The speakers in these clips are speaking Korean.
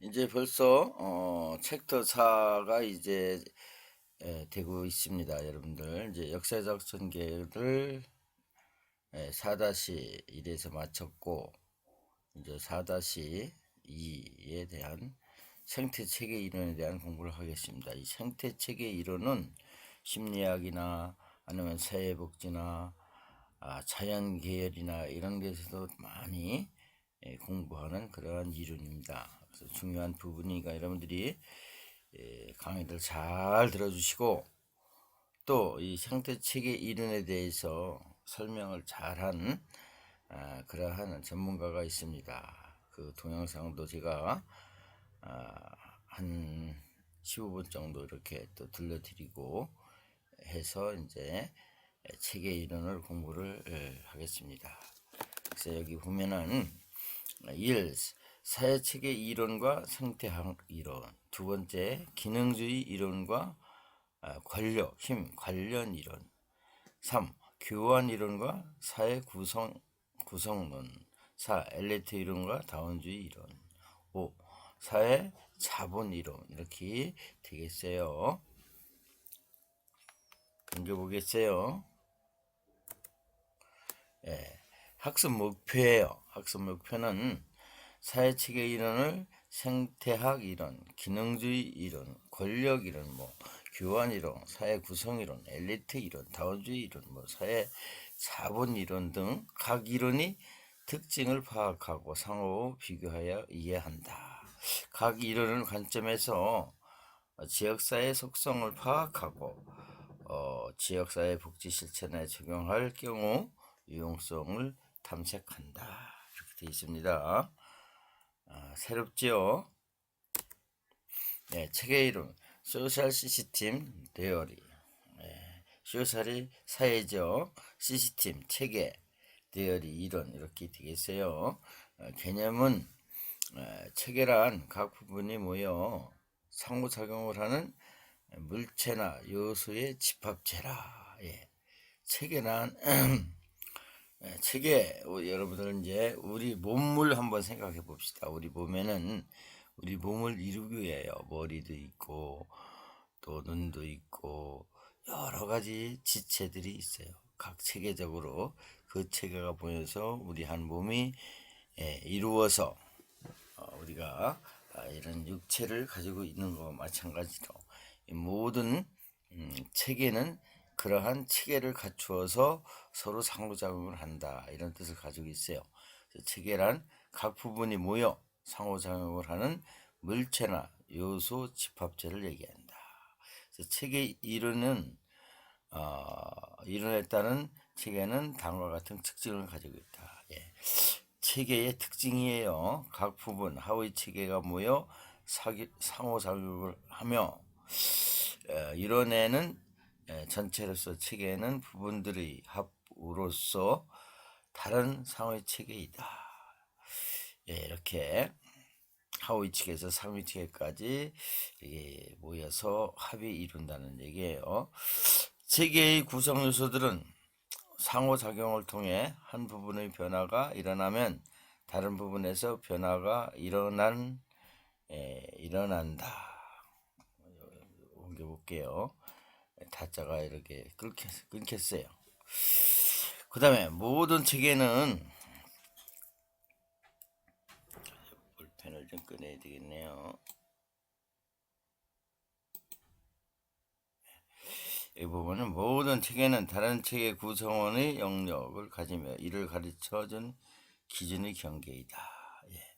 이제 벌써 어, 챕터 4가 이제 에, 되고 있습니다. 여러분들 이제 역사적 전개를 4-1에서 마쳤고 이제 4-2에 대한 생태 체계 이론에 대한 공부를 하겠습니다. 이 생태 체계 이론은 심리학이나 아니면 사회복지나 아, 자연 계열이나 이런 데서도 많이 예, 공부하는 그러한 이론입니다. 중요한 부분이니까 여러분들이 예, 강의를 잘 들어주시고 또 이 생태 체계 이론에 대해서 설명을 잘한 아, 그러한 전문가가 있습니다. 그 동영상도 제가 아, 한 15분 정도 이렇게 또 들려드리고 해서 이제 체계 이론을 공부를 예, 하겠습니다. 그래서 여기 보면은 1. 사회체계 이론과 생태학 이론 두 번째 기능주의 이론과 아, 권력, 힘, 관련 이론 3. 교환 이론과 사회 구성, 구성론 4. 엘리트 이론과 다원주의 이론 5. 사회 자본 이론 이렇게 되겠어요. 넘겨보겠어요. 예, 학습 목표예요. 학습 목표는 사회체계 이론을 생태학 이론, 기능주의 이론, 권력 이론, 뭐 교환 이론, 사회 구성 이론, 엘리트 이론, 다원주의 이론, 뭐 사회 자본 이론 등 각 이론이 특징을 파악하고 상호 비교하여 이해한다. 각 이론을 관점에서 지역사회 속성을 파악하고 어, 지역사회 복지 실천에 적용할 경우 유용성을 탐색한다. 이렇게 되어 있습니다. 아, 새롭지요? 네, 체계 이론, 소셜 시스템 데어리. 네, 소셜이 사회적 시스템, 체계, 데어리 이론 이렇게 되겠어요. 어, 개념은 어, 체계란 각 부분이 모여 상호작용을 하는 물체나 요소의 집합체라. 예. 체계란 예, 체계 여러분들 이제 우리 몸을 한번 생각해 봅시다. 우리 몸에는 우리 몸을 이루기 위해요. 머리도 있고 또 눈도 있고 여러 가지 지체들이 있어요. 각 체계적으로 그 체계가 보여서 우리 한 몸이 예, 이루어서 어, 우리가 아, 이런 육체를 가지고 있는 것과 마찬가지로 이 모든 음, 체계는 그러한 체계를 갖추어서 서로 상호작용을 한다 이런 뜻을 가지고 있어요. 체계란 각 부분이 모여 상호작용을 하는 물체나 요소 집합체를 얘기한다. 체계 이론은 어, 이론에 따른 체계는 다음과 같은 특징을 가지고 있다. 예. 체계의 특징이에요. 각 부분 하위 체계가 모여 상호작용을 하며 어, 이론에는 예, 전체로서 체계는 부분들의 합으로서 다른 상위 체계이다. 예, 이렇게 하위 체계에서 상위 체계까지 모여서 합이 이룬다는 얘기예요. 체계의 구성 요소들은 상호작용을 통해 한 부분의 변화가 일어나면 다른 부분에서 변화가 일어난 예, 일어난다. 옮겨볼게요. 타짜가 이렇게 끊겼, 끊겼어요. 그 다음에 모든 책에는 볼펜을 좀 꺼내야 되겠네요. 이 부분은 모든 책에는 다른 책의 구성원의 영역을 가지며 이를 가르쳐준 기준의 경계이다. 예.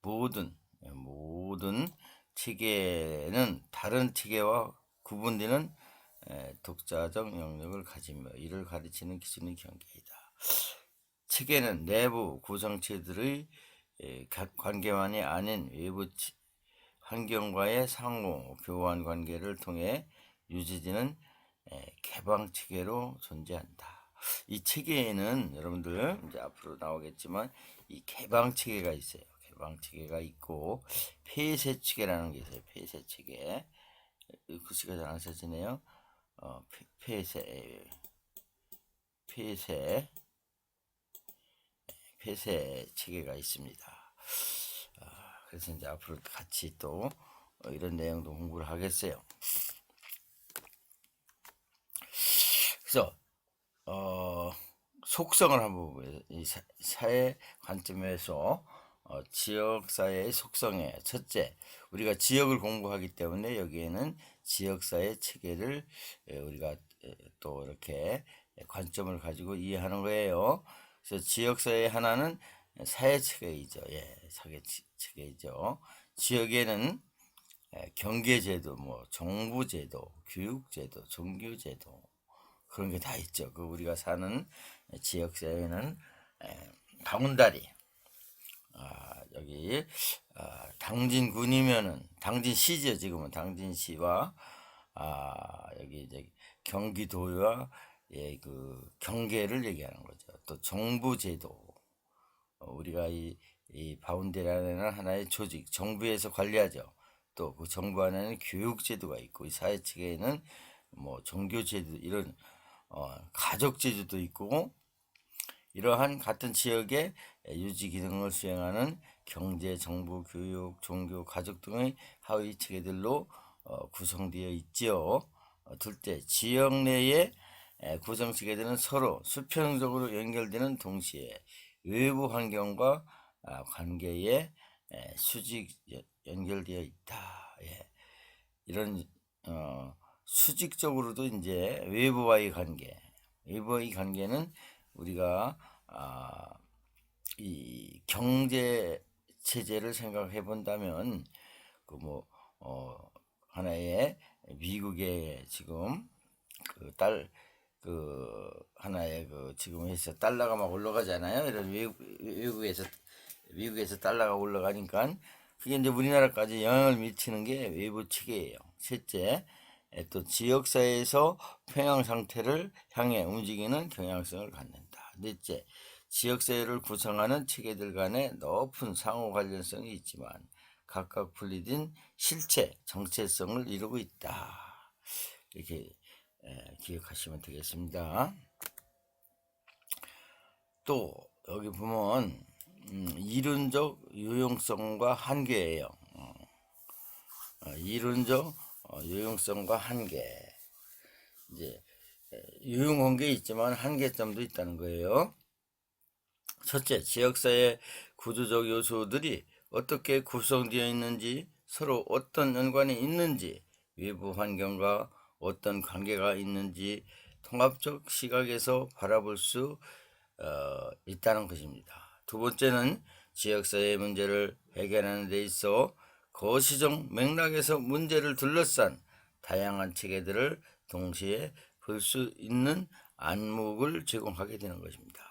모든 예, 모든 체계는 다른 체계와 구분되는 독자적 영역을 가지며 이를 가르치는 기준의 경계이다. 체계는 내부 구성체들의 관계만이 아닌 외부 환경과의 상호 교환 관계를 통해 유지되는 개방 체계로 존재한다. 이 체계에는 여러분들 이제 앞으로 나오겠지만 이 개방 체계가 있어요. 개방 체계가 있고 폐쇄 체계라는 게 있어요. 폐쇄 체계. 글씨가 잘 안 써지네요. 어, 폐쇄, 폐쇄, 폐쇄 체계가 있습니다. 어, 그래서 이제 앞으로 같이 또 어, 이런 내용도 공부를 하겠어요. 그래서 어, 속성을 한번 보면 이 사- 사회 관점에서 어, 지역 사회의 속성에 첫째 우리가 지역을 공부하기 때문에 여기에는 지역 사회 체계를 에, 우리가 에, 또 이렇게 관점을 가지고 이해하는 거예요. 그래서 지역 사회 하나는 사회 체계이죠. 예, 사회 체- 체계이죠. 지역에는 에, 경계제도, 뭐 정부제도, 교육제도, 종교제도 그런 게 다 있죠. 그 우리가 사는 지역 사회는 에, 바운다리 아, 여기 아, 당진군이면은 당진시죠 지금은 당진시와 아, 여기 이제 경기도와 예, 그 경계를 얘기하는 거죠. 또 정부제도 어, 우리가 이, 이 바운데라는 하나의 조직 정부에서 관리하죠. 또 그 정부 안에는 교육제도가 있고 이 사회 체계에는 뭐 종교제도 이런 어, 가족제도도 있고 이러한 같은 지역의 유지 기능을 수행하는 경제, 정부, 교육, 종교, 가족 등의 하위 체계들로 어, 구성되어 있지요. 어, 둘째, 지역 내의 에, 구성 체계들은 서로 수평적으로 연결되는 동시에 외부 환경과 아, 관계에 에, 수직 연- 연결되어 있다. 예. 이런 어, 수직적으로도 이제 외부와의 관계, 외부와의 관계는 우리가 아, 이 경제 체제를 생각해 본다면 그뭐 어, 하나의 미국의 지금 그딸그 하나의 그 지금 해서 달러가 막 올라가잖아요. 이런 외국 외국에서 미국에서 달러가 올라가니까 그게 이제 우리나라까지 영향을 미치는 게 외부 체계예요. 셋째, 에, 또 지역사회에서 평양 상태를 향해 움직이는 경향성을 갖는다. 넷째, 지역사회를 구성하는 체계들 간에 높은 상호 관련성이 있지만 각각 분리된 실체, 정체성을 이루고 있다. 이렇게 에, 기억하시면 되겠습니다. 또 여기 보면 음, 이론적 유용성과 한계예요. 어, 어, 이론적 어, 유용성과 한계. 이제 에, 유용한 게 있지만 한계점도 있다는 거예요. 첫째, 지역사회 구조적 요소들이 어떻게 구성되어 있는지, 서로 어떤 연관이 있는지, 외부 환경과 어떤 관계가 있는지 통합적 시각에서 바라볼 수 어, 있다는 것입니다. 두 번째는 지역사회 문제를 해결하는 데 있어 거시적 맥락에서 문제를 둘러싼 다양한 체계들을 동시에 볼 수 있는 안목을 제공하게 되는 것입니다.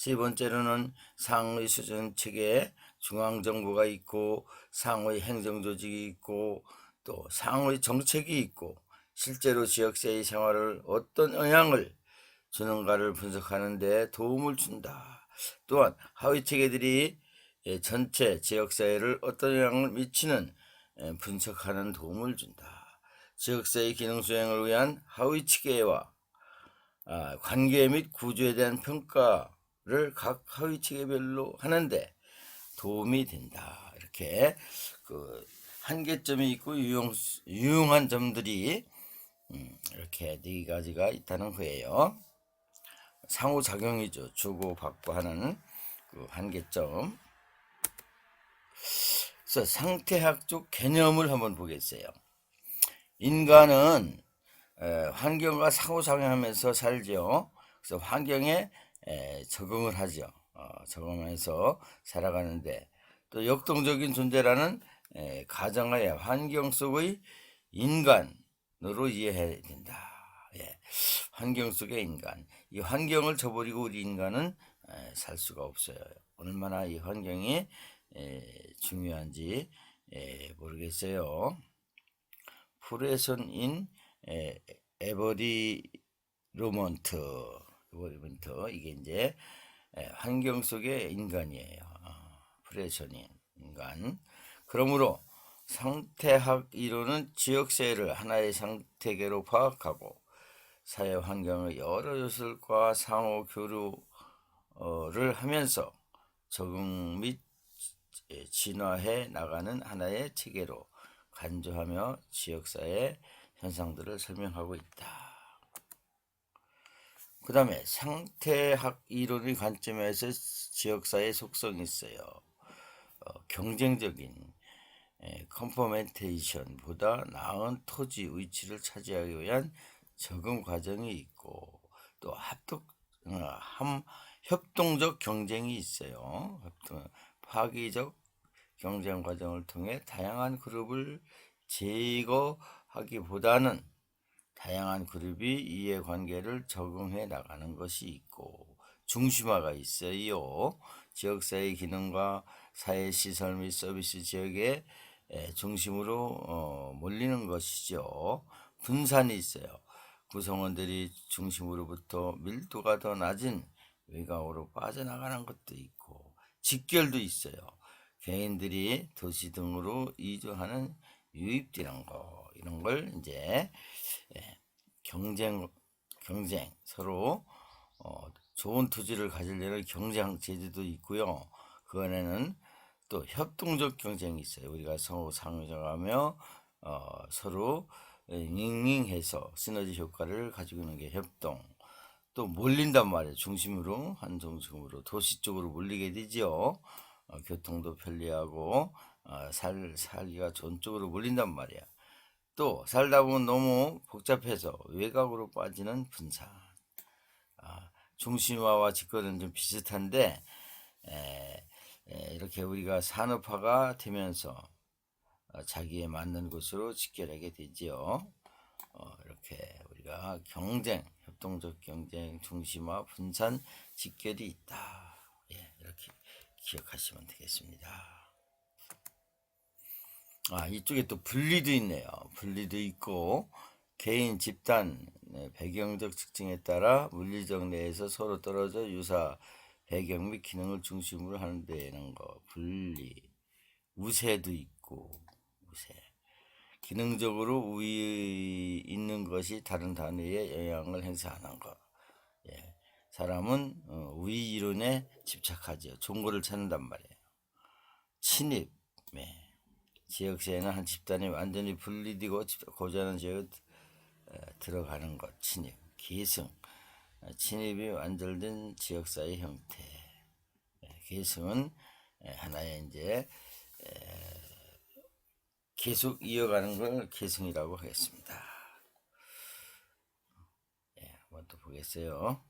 세 번째로는 상의 수준 체계에 중앙정부가 있고 상의 행정조직이 있고 또 상의 정책이 있고 실제로 지역사회 생활을 어떤 영향을 주는가를 분석하는 데 도움을 준다. 또한 하위 체계들이 예, 전체 지역사회를 어떤 영향을 미치는 예, 분석하는 도움을 준다. 지역사회 기능 수행을 위한 하위 체계와 아, 관계 및 구조에 대한 평가 를 각 하위 체계별로 하는데 도움이 된다. 이렇게 그 한계점이 있고 유용 유용한 점들이 음, 이렇게 네 가지가 있다는 거예요. 상호작용이죠. 주고 받고 하는 그 한계점. 그래서 상태학적 개념을 한번 보겠어요. 인간은 에, 환경과 상호작용하면서 살죠. 그래서 환경에 에, 적응을 하죠. 어, 적응해서 살아가는데 또 역동적인 존재라는 에, 가정하에 환경 속의 인간으로 이해해야 된다. 예. 환경 속의 인간. 이 환경을 저버리고 우리 인간은 에, 살 수가 없어요. 얼마나 이 환경이 에, 중요한지 에, 모르겠어요. 프레선인 에버리 로먼트 에버리먼트 이게 이제 에, 환경 속의 인간이에요. 프레선인 인간. 그러므로 상태학 이론은 지역사회를 하나의 상태계로 파악하고 사회 환경의 여러 요소들과 상호 교류를 하면서 적응 및 예, 진화해 나가는 하나의 체계로 간주하며 지역사회 현상들을 설명하고 있다. 그 다음에 상태학 이론의 관점에서 지역사회 속성이 있어요. 어, 경쟁적인 에, 컨퍼멘테이션보다 나은 토지 위치를 차지하기 위한 적응 과정이 있고 또 합독 어, 함, 협동적 경쟁이 있어요. 협동, 파기적 경쟁 과정을 통해 다양한 그룹을 제거하기보다는 다양한 그룹이 이해관계를 적응해 나가는 것이 있고 중심화가 있어요. 지역사회 기능과 사회시설 및 서비스 지역의 에, 중심으로 어, 몰리는 것이죠. 분산이 있어요. 구성원들이 중심으로부터 밀도가 더 낮은 외곽으로 빠져나가는 것도 있고 직결도 있어요. 개인들이 도시 등으로 이주하는 유입되는 거 이런 걸 이제 예, 경쟁 경쟁 서로 어, 좋은 토지를 가지려는 경쟁 제도도 있고요. 그 안에는 또 협동적 경쟁이 있어요. 우리가 서로 상호작하며 어, 서로 닝닝해서 시너지 효과를 가지고 있는 게 협동. 또 몰린단 말이에요. 중심으로 한 중심으로 도시 쪽으로 몰리게 되죠. 어, 교통도 편리하고 어, 살 살기가 쪽으로 몰린단 말이야. 또 살다 보면 너무 복잡해서 외곽으로 빠지는 분산. 아, 중심화와 직거는 좀 비슷한데 에, 에, 이렇게 우리가 산업화가 되면서 어, 자기에 맞는 곳으로 직결하게 되지요. 어, 이렇게 우리가 경쟁, 협동적 경쟁, 중심화, 분산, 직결이 있다. 예, 이렇게 기억하시면 되겠습니다. 아, 이쪽에 또 분리도 있네요. 분리도 있고, 개인, 집단, 네, 배경적 특징에 따라 물리적 내에서 서로 떨어져 유사 배경 및 기능을 중심으로 하는 데는 거, 분리, 우세도 있고, 우세. 기능적으로 우위 있는 것이 다른 단위에 영향을 행사하는 것. 예. 사람은 어, 우위 이론에 집착하죠. 종고를 찾는단 말이에요. 침입. 예. 지역사회는 한 집단이 완전히 분리되고 고자는 지역에 들어가는 것. 침입. 계승. 어, 침입이 완전된 지역사회 형태. 예. 계승은 예, 하나의 이제 계속 이어가는 걸 계승이라고 하겠습니다. 예, 한번 또 보겠어요.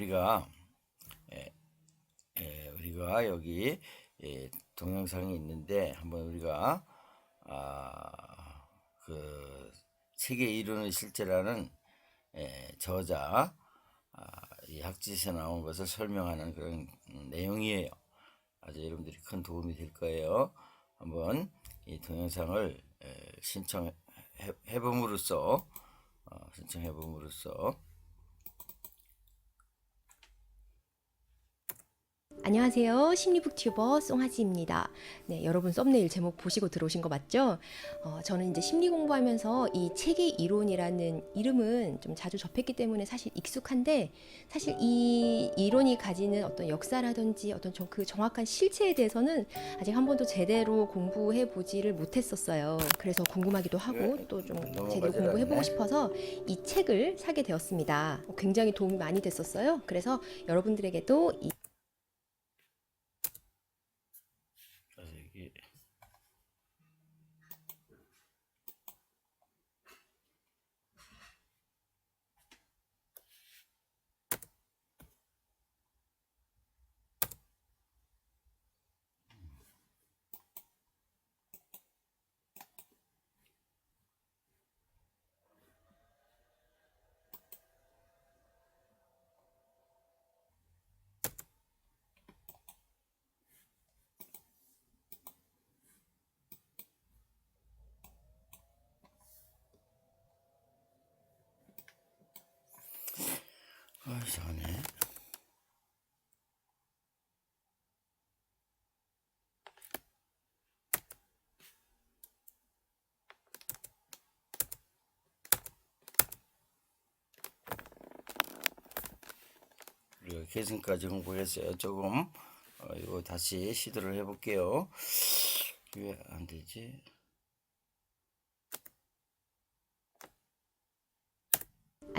우리가 예, 예, 우리가 여기 예, 동영상이 있는데 한번 우리가 아, 그 세계 이론의 실제라는 예, 저자 아, 이 학지에서 나온 것을 설명하는 그런 내용이에요. 아주 여러분들이 큰 도움이 될 거예요. 한번 이 동영상을 신청해 봄으로써 어, 신청해 봄으로써 안녕하세요. 심리북튜버 송하지입니다. 네, 여러분 썸네일 제목 보시고 들어오신 거 맞죠? 어, 저는 이제 심리 공부하면서 이 체계 이론이라는 이름은 좀 자주 접했기 때문에 사실 익숙한데 사실 이 이론이 가지는 어떤 역사라든지 어떤 좀 그 정확한 실체에 대해서는 아직 한 번도 제대로 공부해 보지를 못했었어요. 그래서 궁금하기도 하고 또 좀 제대로 공부해 보고 싶어서 이 책을 사게 되었습니다. 굉장히 도움이 많이 됐었어요. 그래서 여러분들에게도 이 이상하네. 우리가 계승까지 공부했어요. 조금 어, 이거 다시 시도를 해볼게요. 왜 안 되지?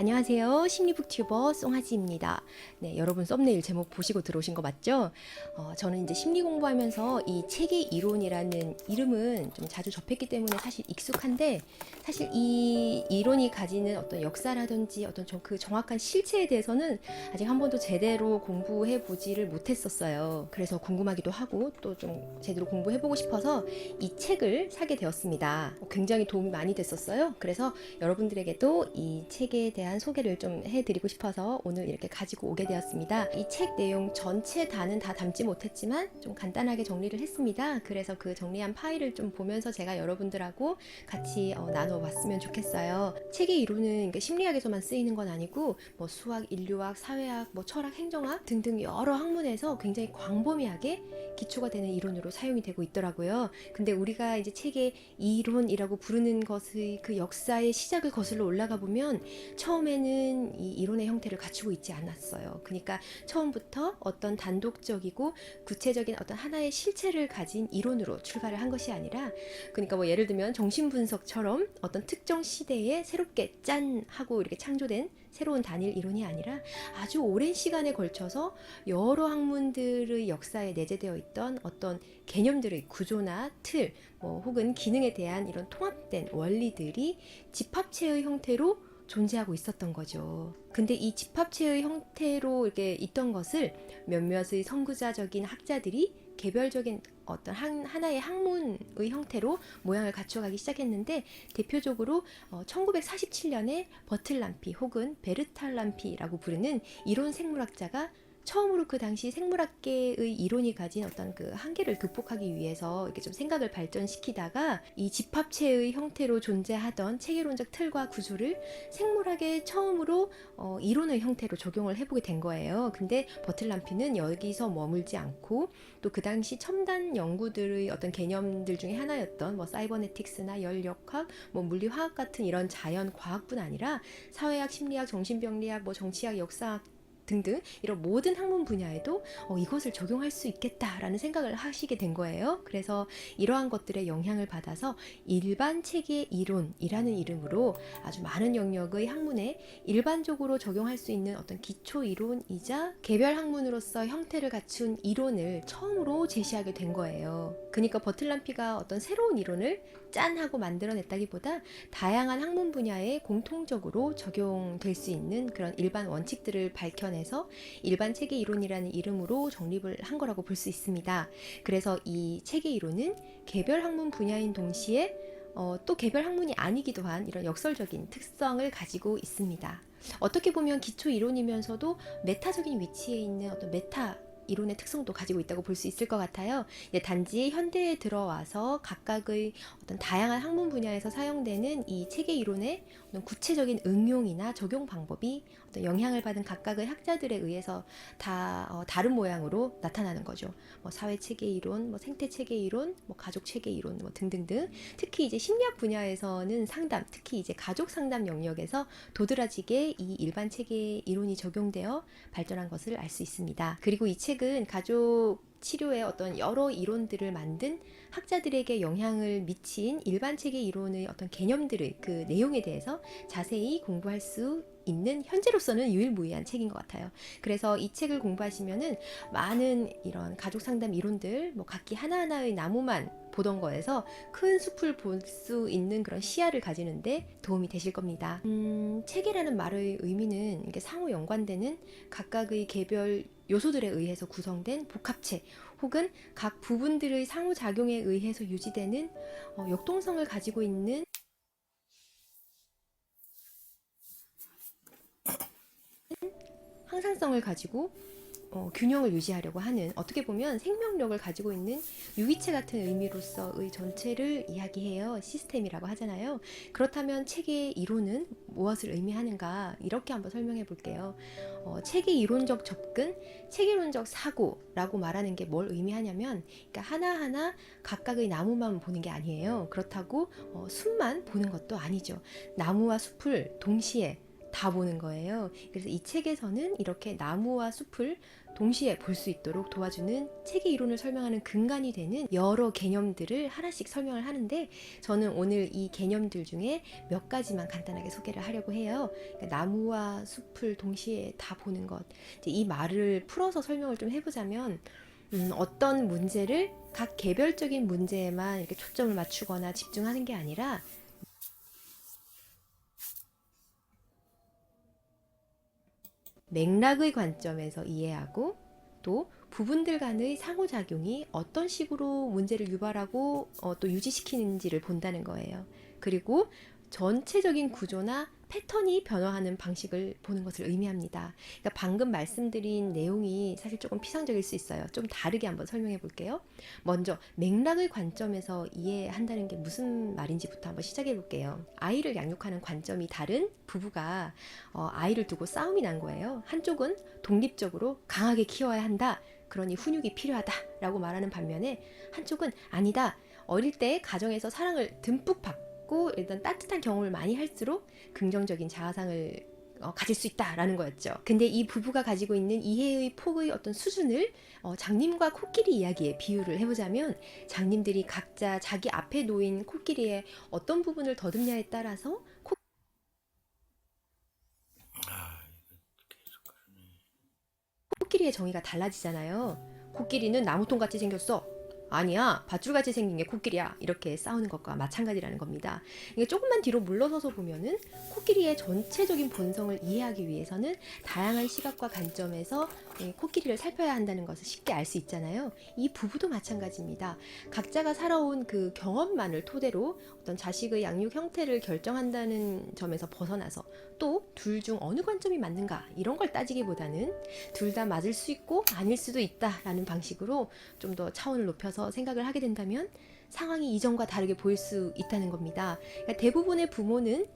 안녕하세요. 심리북튜버 송하지입니다. 네, 여러분 썸네일 제목 보시고 들어오신 거 맞죠? 어, 저는 이제 심리 공부하면서 이 책의 이론이라는 이름은 좀 자주 접했기 때문에 사실 익숙한데 사실 이 이론이 가지는 어떤 역사라든지 어떤 좀 그 정확한 실체에 대해서는 아직 한 번도 제대로 공부해 보지를 못했었어요. 그래서 궁금하기도 하고 또 좀 제대로 공부해 보고 싶어서 이 책을 사게 되었습니다. 굉장히 도움이 많이 됐었어요. 그래서 여러분들에게도 이 책에 대한 소개를 좀 해드리고 싶어서 오늘 이렇게 가지고 오게 되었습니다. 이 책 내용 전체 다는 다 담지 못했지만 좀 간단하게 정리를 했습니다. 그래서 그 정리한 파일을 좀 보면서 제가 여러분들하고 같이 어, 나눠봤으면 좋겠어요. 책의 이론은 심리학에서만 쓰이는 건 아니고 뭐 수학, 인류학, 사회학, 뭐 철학, 행정학 등등 여러 학문에서 굉장히 광범위하게 기초가 되는 이론으로 사용이 되고 있더라고요. 근데 우리가 이제 책의 이론이라고 부르는 것의 그 역사의 시작을 거슬러 올라가 보면 처음 에는 이 이론의 형태를 갖추고 있지 않았어요. 그러니까 처음부터 어떤 단독적이고 구체적인 어떤 하나의 실체를 가진 이론으로 출발을 한 것이 아니라 그러니까 뭐 예를 들면 정신분석처럼 어떤 특정 시대에 새롭게 짠 하고 이렇게 창조된 새로운 단일 이론이 아니라 아주 오랜 시간에 걸쳐서 여러 학문들의 역사에 내재되어 있던 어떤 개념들의 구조나 틀, 뭐 혹은 기능에 대한 이런 통합된 원리들이 집합체의 형태로 존재하고 있었던 거죠. 근데 이 집합체의 형태로 이렇게 있던 것을 몇몇의 선구자적인 학자들이 개별적인 어떤 한, 하나의 학문의 형태로 모양을 갖춰가기 시작했는데 대표적으로 어, 1947년에 버틀람피 혹은 베르탈람피라고 부르는 이론 생물학자가 처음으로 그 당시 생물학계의 이론이 가진 어떤 그 한계를 극복하기 위해서 이렇게 좀 생각을 발전시키다가 이 집합체의 형태로 존재하던 체계론적 틀과 구조를 생물학의 처음으로 어, 이론의 형태로 적용을 해보게 된 거예요. 근데 버틀람피는 여기서 머물지 않고 또 그 당시 첨단 연구들의 어떤 개념들 중에 하나였던 뭐 사이버네틱스나 열역학, 뭐 물리화학 같은 이런 자연 과학뿐 아니라 사회학, 심리학, 정신병리학, 뭐 정치학, 역사학 등등 이런 모든 학문 분야에도 어, 이것을 적용할 수 있겠다라는 생각을 하시게 된 거예요. 그래서 이러한 것들의 영향을 받아서 일반 체계 이론이라는 이름으로 아주 많은 영역의 학문에 일반적으로 적용할 수 있는 어떤 기초 이론이자 개별 학문으로서 형태를 갖춘 이론을 처음으로 제시하게 된 거예요. 그러니까 버틀람피가 어떤 새로운 이론을 짠 하고 만들어냈다기보다 다양한 학문 분야에 공통적으로 적용될 수 있는 그런 일반 원칙들을 밝혀 내서 일반 체계 이론이라는 이름으로 정립을 한 거라고 볼 수 있습니다. 그래서 이 체계 이론은 개별 학문 분야인 동시에 어, 또 개별 학문이 아니기도 한 이런 역설적인 특성을 가지고 있습니다. 어떻게 보면 기초 이론이면서도 메타적인 위치에 있는 어떤 메타 이론의 특성도 가지고 있다고 볼 수 있을 것 같아요. 단지 현대에 들어와서 각각의 어떤 다양한 학문 분야에서 사용되는 이 체계 이론의 구체적인 응용이나 적용 방법이 영향을 받은 각각의 학자들에 의해서 다 어, 다른 모양으로 나타나는 거죠. 뭐 사회 체계 이론, 뭐 생태 체계 이론, 뭐 가족 체계 이론, 뭐 등등등. 특히 이제 심리학 분야에서는 상담, 특히 이제 가족 상담 영역에서 도드라지게 이 일반 체계 이론이 적용되어 발전한 것을 알 수 있습니다. 그리고 이 책은 가족 치료의 어떤 여러 이론들을 만든 학자들에게 영향을 미친 일반 체계 이론의 어떤 개념들의 그 내용에 대해서 자세히 공부할 수 있는 현재로서는 유일무이한 책인 것 같아요. 그래서 이 책을 공부하시면은 많은 이런 가족 상담 이론들, 뭐 각기 하나하나의 나무만 보던 거에서 큰 숲을 볼 수 있는 그런 시야를 가지는데 도움이 되실 겁니다. 음, 체계라는 말의 의미는 이게 상호 연관되는 각각의 개별 요소들에 의해서 구성된 복합체 혹은 각 부분들의 상호작용에 의해서 유지되는 어, 역동성을 가지고 있는 항상성을 가지고 어, 균형을 유지하려고 하는 어떻게 보면 생명력을 가지고 있는 유기체 같은 의미로서의 전체를 이야기해요. 시스템이라고 하잖아요. 그렇다면 책의 이론은 무엇을 의미하는가 이렇게 한번 설명해 볼게요. 어, 책의 이론적 접근, 체계론적 사고라고 말하는 게 뭘 의미하냐면 그러니까 하나하나 각각의 나무만 보는 게 아니에요. 그렇다고 어, 숲만 보는 것도 아니죠. 나무와 숲을 동시에 다 보는 거예요. 그래서 이 책에서는 이렇게 나무와 숲을 동시에 볼 수 있도록 도와주는 책의 이론을 설명하는 근간이 되는 여러 개념들을 하나씩 설명을 하는데 저는 오늘 이 개념들 중에 몇 가지만 간단하게 소개를 하려고 해요. 그러니까 나무와 숲을 동시에 다 보는 것. 이 말을 풀어서 설명을 좀 해보자면 음, 어떤 문제를 각 개별적인 문제에만 이렇게 초점을 맞추거나 집중하는 게 아니라 맥락의 관점에서 이해하고 또 부분들 간의 상호작용이 어떤 식으로 문제를 유발하고 어, 또 유지시키는지를 본다는 거예요. 그리고 전체적인 구조나 패턴이 변화하는 방식을 보는 것을 의미합니다. 그러니까 방금 말씀드린 내용이 사실 조금 피상적일 수 있어요. 좀 다르게 한번 설명해 볼게요. 먼저 맥락의 관점에서 이해한다는 게 무슨 말인지부터 한번 시작해 볼게요. 아이를 양육하는 관점이 다른 부부가 어, 아이를 두고 싸움이 난 거예요. 한쪽은 독립적으로 강하게 키워야 한다. 그러니 훈육이 필요하다라고 말하는 반면에 한쪽은 아니다. 어릴 때 가정에서 사랑을 듬뿍 받고 일단 따뜻한 경험을 많이 할수록 긍정적인 자아상을 어, 가질 수 있다라는 거였죠. 근데 이 부부가 가지고 있는 이해의 폭의 어떤 수준을 어, 장님과 코끼리 이야기에 비유를 해보자면 장님들이 각자 자기 앞에 놓인 코끼리의 어떤 부분을 더듬냐에 따라서 코... 코끼리의 정의가 달라지잖아요. 코끼리는 나무통 같이 생겼어. 아니야, 밧줄같이 생긴 게 코끼리야. 이렇게 싸우는 것과 마찬가지라는 겁니다. 이게 조금만 뒤로 물러서서 보면은 코끼리의 전체적인 본성을 이해하기 위해서는 다양한 시각과 관점에서 이 코끼리를 살펴야 한다는 것을 쉽게 알 수 있잖아요. 이 부부도 마찬가지입니다. 각자가 살아온 그 경험만을 토대로 어떤 자식의 양육 형태를 결정한다는 점에서 벗어나서 또 둘 중 어느 관점이 맞는가 이런 걸 따지기보다는 둘 다 맞을 수 있고 아닐 수도 있다라는 방식으로 좀 더 차원을 높여서 생각을 하게 된다면 상황이 이전과 다르게 보일 수 있다는 겁니다. 그러니까 대부분의 부모는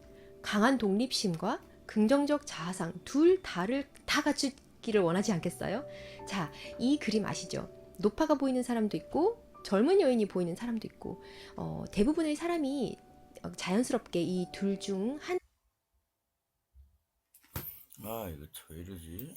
강한 독립심과 긍정적 자아상 둘 다를 다 갖추 기를 원하지 않겠어요? 자, 이 그림 아시죠? 노파가 보이는 사람도 있고 젊은 여인이 보이는 사람도 있고 어, 대부분의 사람이 어, 자연스럽게 이 둘 중 한 아 이거 왜 이러지?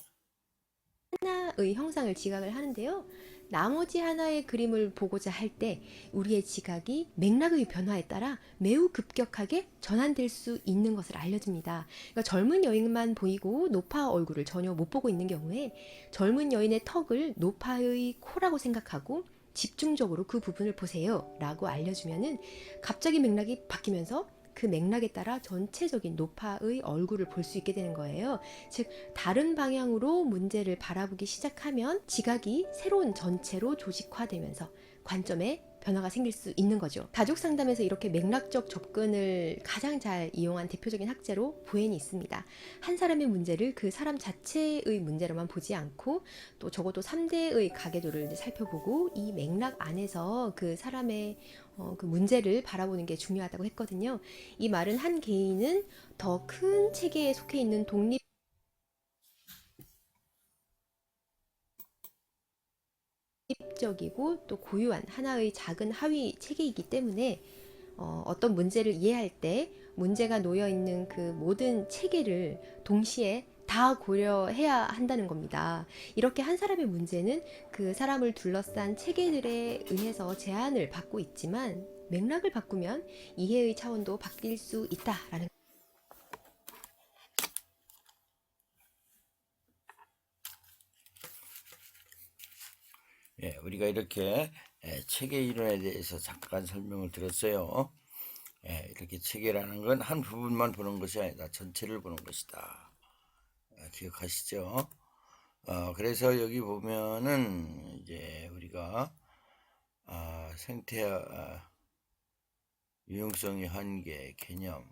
하나의 형상을 지각을 하는데요. 나머지 하나의 그림을 보고자 할 때 우리의 지각이 맥락의 변화에 따라 매우 급격하게 전환될 수 있는 것을 알려줍니다. 그러니까 젊은 여인만 보이고 노파 얼굴을 전혀 못 보고 있는 경우에 젊은 여인의 턱을 노파의 코라고 생각하고 집중적으로 그 부분을 보세요 라고 알려주면은 갑자기 맥락이 바뀌면서 그 맥락에 따라 전체적인 노파의 얼굴을 볼 수 있게 되는 거예요. 즉, 다른 방향으로 문제를 바라보기 시작하면 지각이 새로운 전체로 조직화되면서 관점에 변화가 생길 수 있는 거죠. 가족 상담에서 이렇게 맥락적 접근을 가장 잘 이용한 대표적인 학제로 보엔이 있습니다. 한 사람의 문제를 그 사람 자체의 문제로만 보지 않고 또 적어도 3대의 가계도를 살펴보고 이 맥락 안에서 그 사람의 어, 그 문제를 바라보는 게 중요하다고 했거든요. 이 말은 한 개인은 더 큰 체계에 속해 있는 독립 적이고 또 고유한 하나의 작은 하위 체계이기 때문에 어, 어떤 문제를 이해할 때 문제가 놓여 있는 그 모든 체계를 동시에 다 고려해야 한다는 겁니다. 이렇게 한 사람의 문제는 그 사람을 둘러싼 체계들에 의해서 제한을 받고 있지만 맥락을 바꾸면 이해의 차원도 바뀔 수 있다라는 예, 우리가 이렇게 예, 체계 이론에 대해서 잠깐 설명을 드렸어요. 예, 이렇게 체계라는 건 한 부분만 보는 것이 아니다. 전체를 보는 것이다. 아, 기억하시죠? 어, 그래서 여기 보면은 이제 우리가 아, 생태 아, 유용성의 한계 개념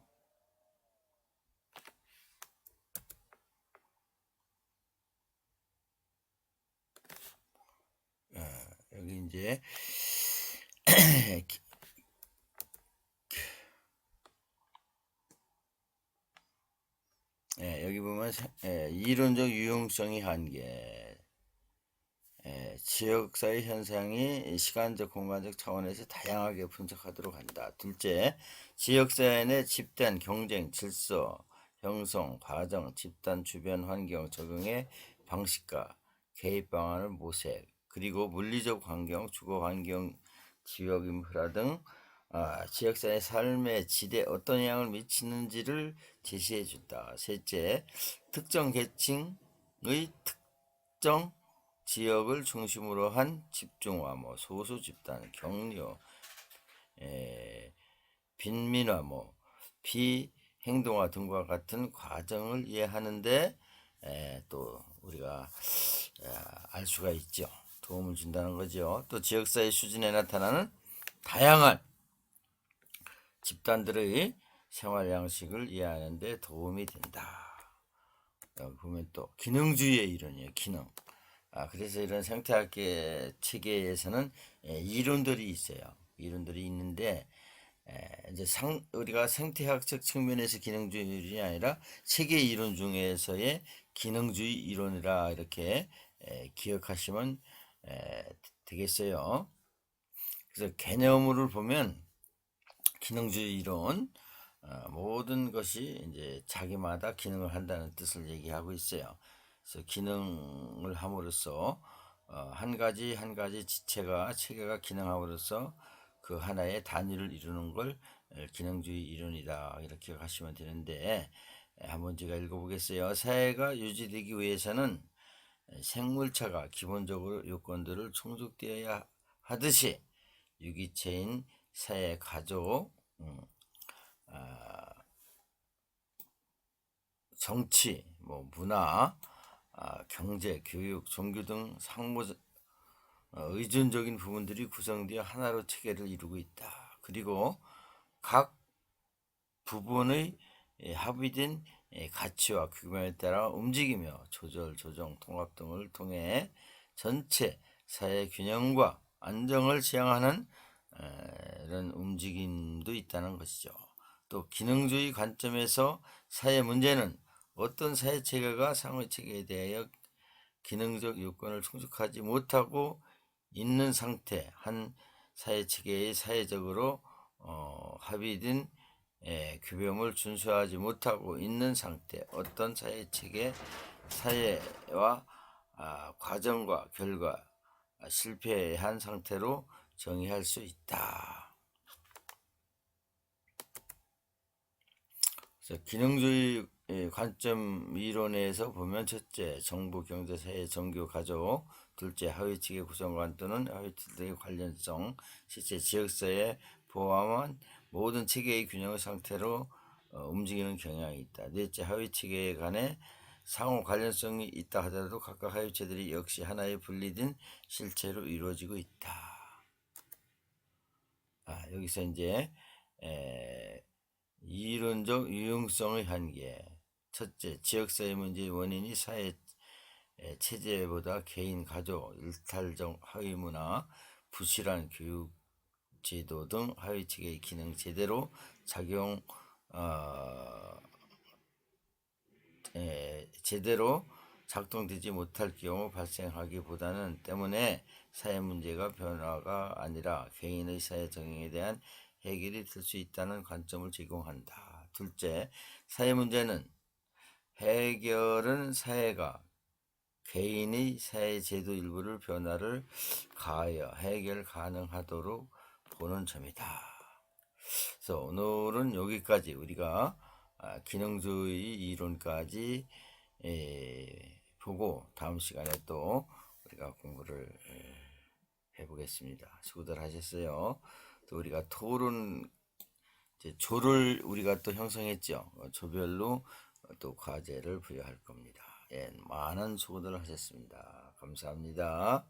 어, 여기 이제 예, 여기 보면 세- 예, 이론적 유용성의 한계, 예, 지역사회 현상이 시간적, 공간적 차원에서 다양하게 분석하도록 한다. 둘째, 지역사회 내 집단 경쟁, 질서, 형성, 과정, 집단 주변 환경 적응의 방식과 개입 방안을 모색, 그리고 물리적 환경, 주거 환경, 지역 인프라 등 아, 지역사회 삶의 질에 어떤 영향을 미치는지를 제시해 준다. 셋째, 특정 계층의 특정 지역을 중심으로 한 집중화, 뭐 소수 집단, 격려, 에, 빈민화, 뭐 비행동화 등과 같은 과정을 이해하는데 에, 또 우리가 에, 알 수가 있죠. 도움을 준다는 거죠. 또 지역사회 수준에 나타나는 다양한 집단들의 생활 양식을 이해하는 데 도움이 된다. 여기 보면 또 기능주의의 이론이에요. 기능. 아, 그래서 이런 생태학계 체계에서는 예, 이론들이 있어요. 이론들이 있는데 에, 이제 상, 우리가 생태학적 측면에서 기능주의이 아니라 체계 이론 중에서의 기능주의 이론이라 이렇게 에, 기억하시면 에, 되겠어요. 그래서 개념을 보면 기능주의 이론 어, 모든 것이 이제 자기마다 기능을 한다는 뜻을 얘기하고 있어요. 그래서 기능을 함으로써 어, 한 가지 한 가지 지체가 체계가 기능함으로써 그 하나의 단위를 이루는 걸 에, 기능주의 이론이다 이렇게 하시면 되는데 에, 한번 제가 읽어보겠어요. 사회가 유지되기 위해서는 에, 생물차가 기본적으로 요건들을 충족되어야 하듯이 유기체인 사회 가족 음, 아, 정치, 뭐 문화, 아, 경제, 교육, 종교 등 상호 어, 의존적인 부분들이 구성되어 하나로 체계를 이루고 있다. 그리고 각 부분의 예, 합의된 예, 가치와 규모에 따라 움직이며 조절, 조정, 통합 등을 통해 전체 사회 균형과 안정을 지향하는 에, 이런 움직임도 있다는 것이죠. 또 기능주의 관점에서 사회 문제는 어떤 사회 체계가 상호 체계에 대하여 기능적 요건을 충족하지 못하고 있는 상태 한 사회 체계의 사회적으로 어, 합의된 에, 규범을 준수하지 못하고 있는 상태 어떤 사회 체계 사회와 아, 과정과 결과 아, 실패한 상태로 정의할 수 있다. 기능주의 의 관점 이론에서 보면 첫째 정부 경제 사회 정교 가족 둘째 하위 측의 구성관 또는 하위 측의 관련성 셋째 지역사회 포함한 모든 체계의 균형의 상태로 어, 움직이는 경향이 있다. 넷째 하위 체계 간에 상호 관련성이 있다 하더라도 각각 하위체들이 역시 하나의 분리된 실체로 이루어지고 있다. 아, 여기서 이제 에, 이론적 유용성의 한계. 첫째, 지역사회 문제의 원인이 사회 에, 체제보다 개인, 가족, 일탈적 하위 문화, 부실한 교육 제도 등 하위 체계의 기능 제대로 작용 어, 에, 제대로 작동되지 못할 경우 발생하기보다는 때문에 사회 문제가 변화가 아니라 개인의 사회 적응에 대한 해결이 될 수 있다는 관점을 제공한다. 둘째, 사회 문제는 해결은 사회가 개인의 사회 제도 일부를 변화를 가하여 해결 가능하도록 보는 점이다. 그래서 오늘은 여기까지 우리가 아, 기능주의 이론까지 에, 보고 다음 시간에 또 우리가 공부를 에, 해보겠습니다. 수고들 하셨어요. 또 우리가 토론 이제 조를 우리가 또 형성했죠. 어, 조별로 또 과제를 부여할 겁니다. 예, 많은 수고들 하셨습니다. 감사합니다.